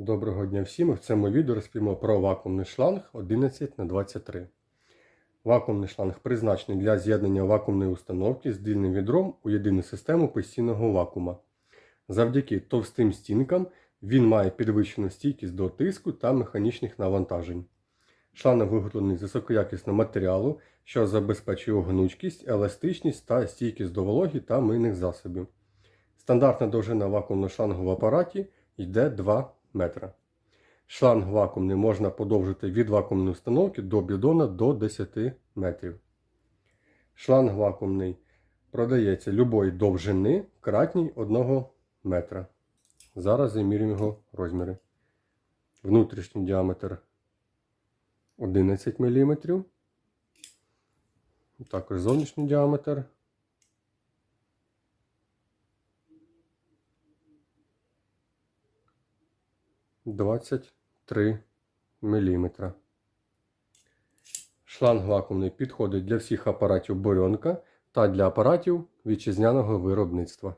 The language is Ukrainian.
Доброго дня всім! В цьому відео розповімо про вакуумний шланг 11х23. Вакуумний шланг призначений для з'єднання вакуумної установки з дільним відром у єдину систему постійного вакуума. Завдяки товстим стінкам він має підвищену стійкість до тиску та механічних навантажень. Шланг виготовлений з високоякісного матеріалу, що забезпечує гнучкість, еластичність та стійкість до вологі та мийних засобів. Стандартна довжина вакуумного шлангу в апараті йде 2 метра. Шланг вакуумний можна подовжити від вакуумної установки до бідона до 10 метрів. Шланг вакуумний продається любої довжини кратній 1 метра. Зараз замірюємо його розміри. Внутрішній діаметр 11 мм. Також зовнішній діаметр 23 мм. Шланг вакуумний підходить для всіх апаратів Борьонка та для апаратів вітчизняного виробництва.